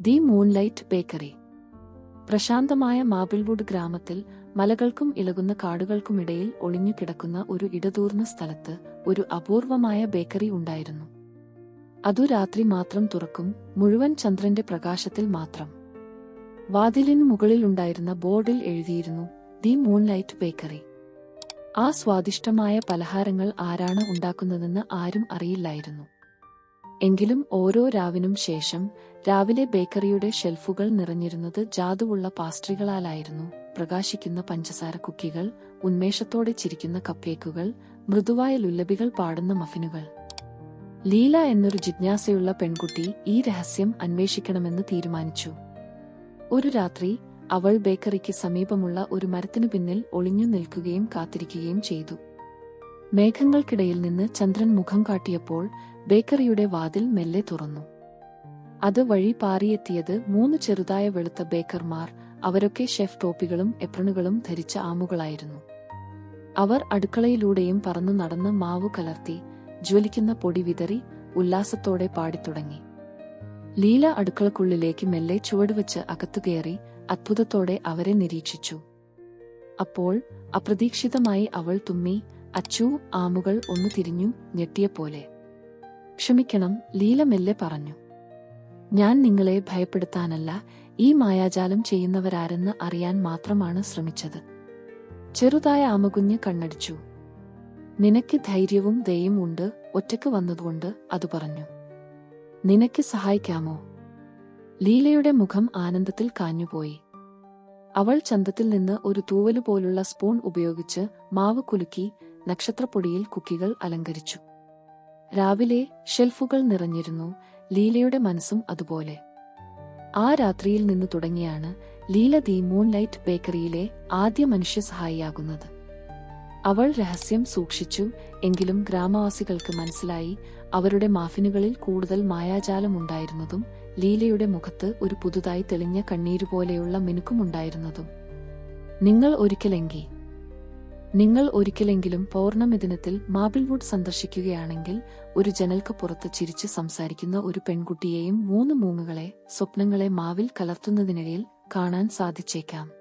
The moonlight bakery. പ്രശാന്തമായ Marblewood ഗ്രാമത്തിൽ മലകൾക്കും ഇളകുന്ന കാടുകൾക്കുമിടയിൽ ഒളിഞ്ഞുകിടക്കുന്ന ഒരു ഇടതൂർന്ന സ്ഥലത്ത് ഒരു അപൂർവമായ ബേക്കറി ഉണ്ടായിരുന്നു. അതു രാത്രി മാത്രം തുറക്കും മുഴുവൻ ചന്ദ്രന്റെ പ്രകാശത്തിൽ മാത്രം. വാതിലിനു മുകളിലുണ്ടായിരുന്ന ബോർഡിൽ എഴുതിയിരുന്നു ദി മൂൺലൈറ്റ് ബേക്കറി. ആ സ്വാദിഷ്ടമായ പലഹാരങ്ങൾ ആരാണ് ഉണ്ടാക്കുന്നതെന്ന് ആരും അറിയില്ലായിരുന്നു. എങ്കിലും ഓരോ രാവിനും ശേഷം രാവിലെ ബേക്കറിയുടെ ഷെൽഫുകൾ നിറഞ്ഞിരുന്നത് ജാതുവുള്ള പാസ്ട്രികളാലായിരുന്നു പ്രകാശിക്കുന്ന പഞ്ചസാര കുക്കികൾ ഉന്മേഷത്തോടെ ചിരിക്കുന്ന കപ്പേക്കുകൾ മൃദുവായ ലുല്ലബികൾ പാടുന്ന മഫിനുകൾ. ലീല എന്നൊരു ജിജ്ഞാസയുള്ള പെൺകുട്ടി ഈ രഹസ്യം അന്വേഷിക്കണമെന്ന് തീരുമാനിച്ചു. ഒരു രാത്രി അവൾ ബേക്കറിക്ക് സമീപമുള്ള ഒരു മരത്തിനു പിന്നിൽ ഒളിഞ്ഞു നിൽക്കുകയും കാത്തിരിക്കുകയും ചെയ്തു. മേഘങ്ങൾക്കിടയിൽ നിന്ന് ചന്ദ്രൻ മുഖം കാട്ടിയപ്പോൾ ബേക്കറിയുടെ വാതിൽ മെല്ലെ തുറന്നു. അത് വഴി പാറിയെത്തിയത് മൂന്ന് ചെറുതായ വെളുത്ത ബേക്കർമാർ അവരൊക്കെ ഷെഫ് ടോപ്പികളും എപ്രണുകളും ധരിച്ച ആമുകളായിരുന്നു. അവർ അടുക്കളയിലൂടെയും പറന്നു നടന്ന് മാവു കലർത്തി ജ്വലിക്കുന്ന പൊടി വിതറി ഉല്ലാസത്തോടെ പാടിത്തുടങ്ങി. ലീല അടുക്കളക്കുള്ളിലേക്ക് മെല്ലെ ചുവടുവച്ച് അകത്തുകയറി അത്ഭുതത്തോടെ അവരെ നിരീക്ഷിച്ചു. അപ്പോൾ അപ്രതീക്ഷിതമായി അവൾ തുമ്മി അച്ചു ആമുകൾ ഒന്ന് തിരിഞ്ഞു ഞെട്ടിയപോലെ ക്ഷമിക്കണം ലീല മെല്ലെ പറഞ്ഞു. ഞാൻ നിങ്ങളെ ഭയപ്പെടുത്താനല്ല ഈ മായാജാലം ചെയ്യുന്നവരാരെന്ന് അറിയാൻ മാത്രമാണ് ശ്രമിച്ചത്. ചെറുതായ ആമകുഞ്ഞ് കണ്ണടിച്ചു. നിനക്ക് ധൈര്യവും ദയയും ഉണ്ട് ഒറ്റയ്ക്ക് വന്നതുകൊണ്ട് അത് പറഞ്ഞു. നിനക്ക് സഹായിക്കാമോ? ലീലയുടെ മുഖം ആനന്ദത്തിൽ കാഞ്ഞുപോയി. അവൾ ചന്തത്തിൽ നിന്ന് ഒരു തൂവലുപോലുള്ള സ്പൂൺ ഉപയോഗിച്ച് മാവ് കുലുക്കി നക്ഷത്രപ്പൊടിയിൽ കുക്കികൾ അലങ്കരിച്ചു. രാവിലെ ഷെൽഫുകൾ നിറഞ്ഞിരുന്നു ലീലയുടെ മനസ്സും അതുപോലെ. ആ രാത്രിയിൽ നിന്ന് തുടങ്ങിയാണ് ലീല ദി മൂൺലൈറ്റ് ബേക്കറിയിലെ ആദ്യ മനുഷ്യ സഹായിയാകുന്നത് അവൾ രഹസ്യം സൂക്ഷിച്ചു എങ്കിലും ഗ്രാമവാസികൾക്ക് മനസ്സിലായി അവരുടെ മാഫിനുകളിൽ കൂടുതൽ മായാജാലമുണ്ടായിരുന്നതും ലീലയുടെ മുഖത്ത് ഒരു പുതുതായി തെളിഞ്ഞ കണ്ണീരുപോലെയുള്ള മിനുക്കുമുണ്ടായിരുന്നതും. നിങ്ങൾ ഒരിക്കലെങ്കി നിങ്ങൾ ഒരിക്കലെങ്കിലും പൗർണമി ദിനത്തിൽ മാബിൾവുഡ് സന്ദർശിക്കുകയാണെങ്കിൽ ഒരു ജനൽക്ക് പുറത്ത് ചിരിച്ച് സംസാരിക്കുന്ന ഒരു പെൺകുട്ടിയെയും മൂന്ന് മൂങ്ങുകളെ സ്വപ്നങ്ങളെ മാവിൽ കലർത്തുന്നതിനിടയിൽ കാണാൻ സാധിച്ചേക്കാം.